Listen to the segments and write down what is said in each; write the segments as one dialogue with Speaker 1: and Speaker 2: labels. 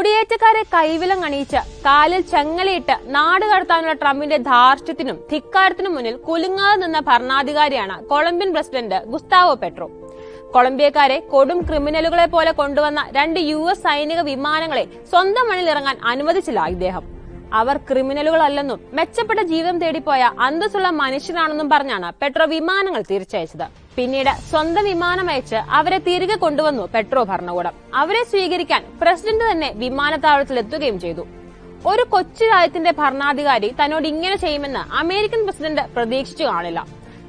Speaker 1: കുടിയേറ്റക്കാരെ കൈവിലം അണിയിച്ച് കാലിൽ ചെങ്ങലയിട്ട് നാട് കടത്താനുള്ള ട്രംപിന്റെ ധാർഷ്ട്യത്തിനും ധിക്കാരത്തിനും മുന്നിൽ കുലുങ്ങാതെ നിന്ന ഭരണാധികാരിയാണ് കൊളംബിയൻ പ്രസിഡന്റ് ഗുസ്താവോ പെട്രോ. കൊളംബിയക്കാരെ കൊടും ക്രിമിനലുകളെ പോലെ കൊണ്ടുവന്ന രണ്ട് യു എസ് സൈനിക വിമാനങ്ങളെ സ്വന്തം മണ്ണിൽ ഇറങ്ങാൻ അനുവദിച്ചില്ല ഇദ്ദേഹം. അവർ ക്രിമിനലുകളല്ലെന്നും മെച്ചപ്പെട്ട ജീവിതം തേടിപ്പോയ അന്തസ്സുള്ള മനുഷ്യരാണെന്നും പറഞ്ഞാണ് പെട്രോ വിമാനങ്ങൾ തിരിച്ചയച്ചത്. പിന്നീട് സ്വന്തം വിമാനം അയച്ച് അവരെ തിരികെ കൊണ്ടുവന്നു പെട്രോ ഭരണകൂടം. അവരെ സ്വീകരിക്കാൻ പ്രസിഡന്റ് തന്നെ വിമാനത്താവളത്തിൽ എത്തുകയും ചെയ്തു. ഒരു കൊച്ചു രാജ്യത്തിന്റെ ഭരണാധികാരി തന്നോട് ഇങ്ങനെ ചെയ്യുമെന്ന് അമേരിക്കൻ പ്രസിഡന്റ് പ്രതീക്ഷിച്ചു കാണില്ല.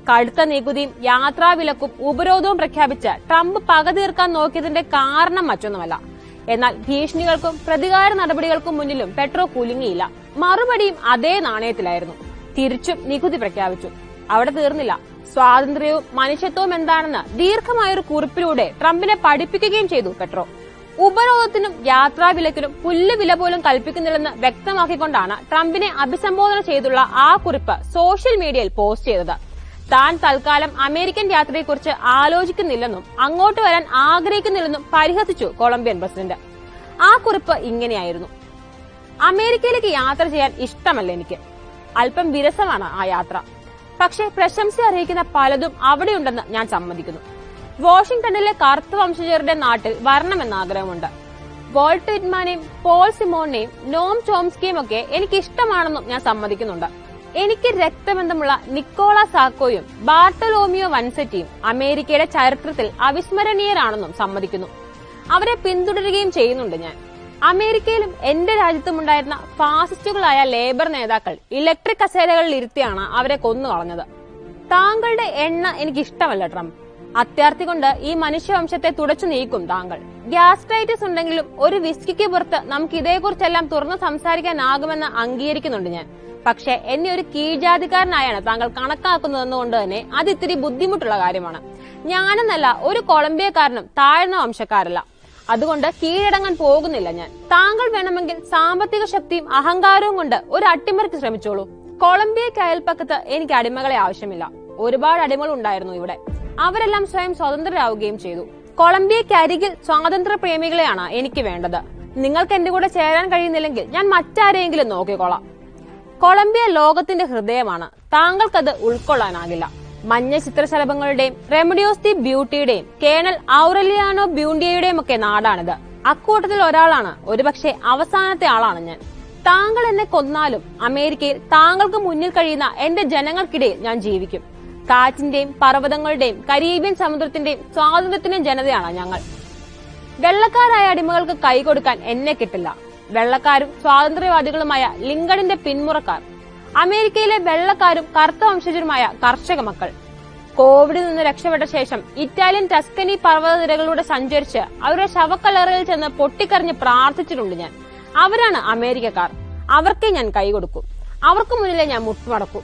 Speaker 1: കടുത്ത നികുതിയും യാത്രാവിലക്കും ഉപരോധവും പ്രഖ്യാപിച്ച് ട്രംപ് പക തീർക്കാൻ നോക്കിയതിന്റെ കാരണം മറ്റൊന്നുമല്ല. എന്നാൽ ഭീഷണികൾക്കും പ്രതികാര നടപടികൾക്കും മുന്നിലും പെട്രോ കുലുങ്ങിയില്ല. മറുപടിയും അതേ നാണയത്തിലായിരുന്നു. തിരിച്ചും നികുതി പ്രഖ്യാപിച്ചു. അവിടെ തീർന്നില്ല. സ്വാതന്ത്ര്യവും മനുഷ്യത്വവും എന്താണെന്ന് ദീർഘമായൊരു കുറിപ്പിലൂടെ ട്രംപിനെ പഠിപ്പിക്കുകയും ചെയ്തു പെട്രോ. ഉപരോധത്തിനും യാത്രാവിലക്കിനും പുല്ല് വില പോലും കൽപ്പിക്കുന്നില്ലെന്ന് വ്യക്തമാക്കിക്കൊണ്ടാണ് ട്രംപിനെ അഭിസംബോധന ചെയ്തുള്ള ആ കുറിപ്പ് സോഷ്യൽ മീഡിയയിൽ പോസ്റ്റ് ചെയ്തത്. താൻ തൽക്കാലം അമേരിക്കൻ യാത്രയെക്കുറിച്ച് ആലോചിക്കുന്നില്ലെന്നും അങ്ങോട്ട് വരാൻ ആഗ്രഹിക്കുന്നില്ലെന്നും പരിഹസിച്ചു കൊളംബിയൻ പ്രസിഡന്റ്. ആ കുറിപ്പ് ഇങ്ങനെയായിരുന്നു. അമേരിക്കയിലേക്ക് യാത്ര ചെയ്യാൻ ഇഷ്ടമല്ല എനിക്ക്. അല്പം വിരസമാണ് ആ യാത്ര. പക്ഷേ പ്രശംസ അറിയിക്കുന്ന പലതും അവിടെയുണ്ടെന്ന് ഞാൻ സമ്മതിക്കുന്നു. വാഷിംഗ്ടണിലെ കറുത്ത വംശജരുടെ നാട്ടിൽ വരണമെന്ന് ആഗ്രഹമുണ്ട്. വോൾട്ട് വിറ്റ്മാനെയും പോൾ സിമോണിനെയും നോം ചോംസ്കിയും ഒക്കെ എനിക്ക് ഇഷ്ടമാണെന്നും ഞാൻ സമ്മതിക്കുന്നുണ്ട്. എനിക്ക് രക്തബന്ധമുള്ള നിക്കോള സാക്കോയും ബാർട്ടലോമിയോ വൻസറ്റിയും അമേരിക്കയുടെ ചരിത്രത്തിൽ അവിസ്മരണീയരാണെന്നും സമ്മതിക്കുന്നു. അവരെ പിന്തുടരുകയും ചെയ്യുന്നുണ്ട് ഞാൻ. അമേരിക്കയിലും എന്റെ രാജ്യത്തും ഉണ്ടായിരുന്ന ഫാസിസ്റ്റുകളായ ലേബർ നേതാക്കൾ ഇലക്ട്രിക് കസേരകളിൽ ഇരുത്തിയാണ് അവരെ കൊന്നു കളഞ്ഞത്. താങ്കളുടെ എണ്ണ എനിക്ക് ഇഷ്ടമല്ല ട്രംപ്. അത്യാർത്ഥി കൊണ്ട് ഈ മനുഷ്യവംശത്തെ തുടച്ചു നീക്കും താങ്കൾ. ഗ്യാസ്ട്രൈറ്റിസ് ഉണ്ടെങ്കിലും ഒരു വിസ്കിക്ക് പുറത്ത് നമുക്ക് ഇതേക്കുറിച്ചെല്ലാം തുറന്നു സംസാരിക്കാനാകുമെന്ന് അംഗീകരിക്കുന്നുണ്ട് ഞാൻ. പക്ഷേ എന്നെ ഒരു കീഴ്ജാതിക്കാരനായാണ് താങ്കൾ കണക്കാക്കുന്നതെന്നുകൊണ്ട് തന്നെ അത് ഇത്തിരി ബുദ്ധിമുട്ടുള്ള കാര്യമാണ്. ഞാനെന്നല്ല ഒരു കൊളംബിയക്കാരനും താഴ്ന്ന വംശക്കാരല്ല. അതുകൊണ്ട് കീഴടങ്ങാൻ പോകുന്നില്ല ഞാൻ. താങ്കൾ വേണമെങ്കിൽ സാമ്പത്തിക ശക്തിയും അഹങ്കാരവും കൊണ്ട് ഒരു അട്ടിമറിക്ക് ശ്രമിച്ചോളൂ. കൊളംബിയക്ക് അയൽപ്പക്കത്ത് എനിക്ക് അടിമകളെ ആവശ്യമില്ല. ഒരുപാട് അടിമകൾ ഉണ്ടായിരുന്നു ഇവിടെ. അവരെല്ലാം സ്വയം സ്വതന്ത്രരാകുകയും ചെയ്തു. കൊളംബിയക്ക് അരികിൽ സ്വാതന്ത്ര്യ പ്രേമികളെയാണ് എനിക്ക് വേണ്ടത്. നിങ്ങൾക്ക് എന്റെ കൂടെ ചേരാൻ കഴിയുന്നില്ലെങ്കിൽ ഞാൻ മറ്റാരെയെങ്കിലും നോക്കിക്കോളാം. കൊളംബിയ ലോകത്തിന്റെ ഹൃദയമാണ്. താങ്കൾക്കത് ഉൾക്കൊള്ളാനാകില്ല. മഞ്ഞ ചിത്രശലഭങ്ങളുടെയും റെമഡിയോസ് ദി ബ്യൂട്ടിയുടെയും കേണൽ ഔറലിയാനോ ബ്യൂണ്ടിയയുടെയും ഒക്കെ നാടാണിത്. അക്കൂട്ടത്തിൽ ഒരാളാണ് ഒരുപക്ഷെ അവസാനത്തെ ആളാണ് ഞാൻ. താങ്കൾ എന്നെ കൊന്നാലും അമേരിക്കയിൽ താങ്കൾക്ക് മുന്നിൽ കഴിയുന്ന എന്റെ ജനങ്ങൾക്കിടയിൽ ഞാൻ ജീവിക്കും. കാറ്റിന്റെയും പർവതങ്ങളുടെയും കരീബിയൻ സമുദ്രത്തിന്റെയും സ്വാതന്ത്ര്യത്തിന്റെയും ജനതയാണ് ഞങ്ങൾ. വെള്ളക്കാരായ അടിമകൾക്ക് കൈ കൊടുക്കാൻ എന്നെ കിട്ടില്ല. വെള്ളക്കാരും സ്വാതന്ത്ര്യവാദികളുമായ ലിങ്കണിന്റെ പിന്മുറക്കാർ അമേരിക്കയിലെ വെള്ളക്കാരും കറുത്ത വംശജരുമായ കർഷക മക്കൾ. കോവിഡിൽ നിന്ന് രക്ഷപ്പെട്ട ശേഷം ഇറ്റാലിയൻ ടസ്കനി പർവതനിരകളിലൂടെ സഞ്ചരിച്ച് അവരുടെ ശവക്കല്ലറയിൽ ചെന്ന് പൊട്ടിക്കറിഞ്ഞ് പ്രാർത്ഥിച്ചിട്ടുണ്ട് ഞാൻ. അവരാണ് അമേരിക്കക്കാർ. അവർക്കേ ഞാൻ കൈകൊടുക്കും അവർക്ക് മുന്നിലേ ഞാൻ മുട്ടുമടക്കും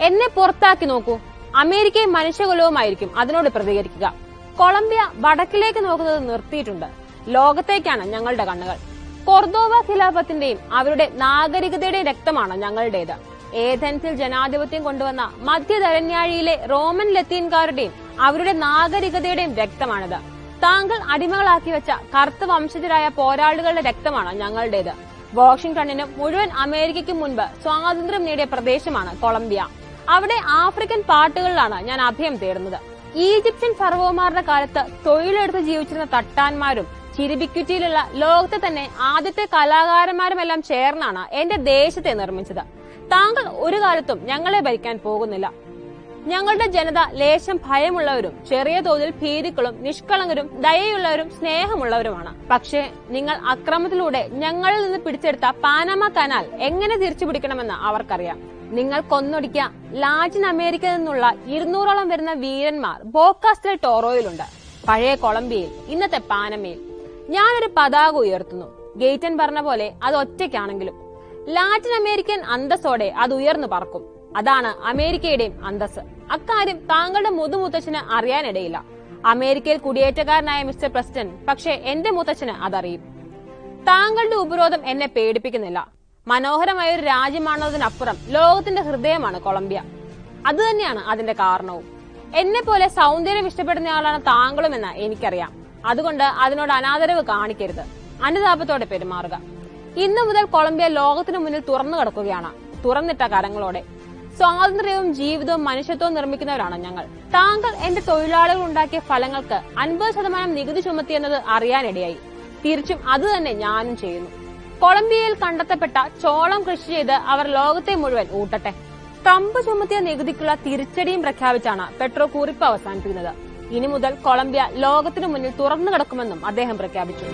Speaker 1: എന്നെ പുറത്താക്കി നോക്കൂ. അമേരിക്കയും മനുഷ്യകുലവുമായിരിക്കും അതിനോട് പ്രതികരിക്കുക. കൊളംബിയ വടക്കിലേക്ക് നോക്കുന്നത് നിർത്തിയിട്ടുണ്ട്. ലോകത്തേക്കാണ് ഞങ്ങളുടെ കണ്ണുകൾ. കൊർദോവ ഖിലാഫത്തിന്റെയും അവരുടെ നാഗരികതയുടെയും രക്തമാണ് ഞങ്ങളുടേത്. ഏഥൻസിൽ ജനാധിപത്യം കൊണ്ടുവന്ന മധ്യധരന്യാഴിയിലെ റോമൻ ലത്തീൻകാരുടെയും അവരുടെ നാഗരികതയുടെയും രക്തമാണിത്. താങ്കൾ അടിമകളാക്കി വെച്ച കറുത്ത വംശജരായ പോരാളികളുടെ രക്തമാണ് ഞങ്ങളുടേത്. വാഷിംഗ്ടണിനും മുഴുവൻ അമേരിക്കയ്ക്കും മുൻപ് സ്വാതന്ത്ര്യം നേടിയ പ്രദേശമാണ് കൊളംബിയ. അവിടെ ആഫ്രിക്കൻ പാട്ടുകളിലാണ് ഞാൻ അഭയം തേടുന്നത്. ഈജിപ്ഷ്യൻ ഫറവോമാരുടെ കാലത്ത് തൊഴിലെടുത്ത് ജീവിച്ചിരുന്ന തട്ടാന്മാരും ചിരിബിക്കുറ്റിയിലുള്ള ലോകത്തെ തന്നെ ആദ്യത്തെ കലാകാരന്മാരുമെല്ലാം ചേർന്നാണ് എന്റെ ദേശത്തെ നിർമ്മിച്ചത്. താങ്കൾ ഒരു കാലത്തും ഞങ്ങളെ ഭരിക്കാൻ പോകുന്നില്ല. ഞങ്ങളുടെ ജനത ലേശം ഭയമുള്ളവരും ചെറിയ തോതിൽ ഭീതിക്കളും നിഷ്കളങ്കരും ദയയുള്ളവരും സ്നേഹമുള്ളവരുമാണ്. പക്ഷേ നിങ്ങൾ അക്രമത്തിലൂടെ ഞങ്ങളിൽ നിന്ന് പിടിച്ചെടുത്ത പാനമ കനാൽ എങ്ങനെ തിരിച്ചു പിടിക്കണമെന്ന് അവർക്കറിയാം. നിങ്ങൾ കൊന്നൊടിക്കുക ലാറ്റിൻ അമേരിക്കയിൽ നിന്നുള്ള ഇരുന്നൂറോളം വരുന്ന വീരന്മാർ ബോക്കാസ്റ്റൽ ടോറോയിലുണ്ട്. പഴയ കൊളംബിയയിൽ ഇന്നത്തെ പാനമയിൽ. ഞാനൊരു പതാക ഉയർത്തുന്നു. ഗേറ്റൻ പറഞ്ഞ പോലെ അത് ഒറ്റയ്ക്കാണെങ്കിലും. ലാറ്റിൻ അമേരിക്കൻ അന്തസ്സോടെ അത് ഉയർന്നു പറക്കും. അതാണ് അമേരിക്കയുടെയും അന്തസ് അക്കാര്യം താങ്കളുടെ മുതുമുത്തച്ഛന് അറിയാനിടയില്ല. അമേരിക്കയിൽ കുടിയേറ്റക്കാരനായ മിസ്റ്റർ പ്രസിഡന്റ് പക്ഷേ എന്റെ മുത്തച്ഛന് അതറിയും. താങ്കളുടെ ഉപരോധം എന്നെ പേടിപ്പിക്കുന്നില്ല. മനോഹരമായ ഒരു രാജ്യമാണതിനപ്പുറം ലോകത്തിന്റെ ഹൃദയമാണ് കൊളംബിയ. അത് തന്നെയാണ് അതിന്റെ കാരണവും. എന്നെ പോലെ സൗന്ദര്യം ഇഷ്ടപ്പെടുന്ന ഇഷ്ടപ്പെടുന്നയാളാണ് താങ്കളുമെന്ന് എനിക്കറിയാം. അതുകൊണ്ട് അതിനോട് അനാദരവ് കാണിക്കരുത്. അനുതാപത്തോടെ പെരുമാറുക. ഇന്നു മുതൽ കൊളംബിയ ലോകത്തിനു മുന്നിൽ തുറന്നു കിടക്കുകയാണ്. തുറന്നിട്ട കരങ്ങളോടെ സ്വാതന്ത്ര്യവും ജീവിതവും മനുഷ്യത്വവും നിർമ്മിക്കുന്നവരാണ് ഞങ്ങൾ. താങ്കൾ എന്റെ തൊഴിലാളികൾ ഉണ്ടാക്കിയ ഫലങ്ങൾക്ക് അൻപത് ശതമാനം നികുതി ചുമത്തിയെന്നത് അറിയാനിടയായി. തിരിച്ചും അത് തന്നെ ഞാനും ചെയ്യുന്നു. കൊളംബിയയിൽ കണ്ടെത്തപ്പെട്ട ചോളം കൃഷി ചെയ്ത് അവർ ലോകത്തെ മുഴുവൻ ഊട്ടട്ടെ. ട്രംപ് ചുമത്തിയ നികുതിക്കുള്ള തിരിച്ചടിയും പ്രഖ്യാപിച്ചാണ് പെട്രോ കുറിപ്പ് അവസാനിപ്പിക്കുന്നത്. ഇനി മുതൽ കൊളംബിയ ലോകത്തിനു മുന്നിൽ തുറന്നു കിടക്കുമെന്നും അദ്ദേഹം പ്രഖ്യാപിച്ചു.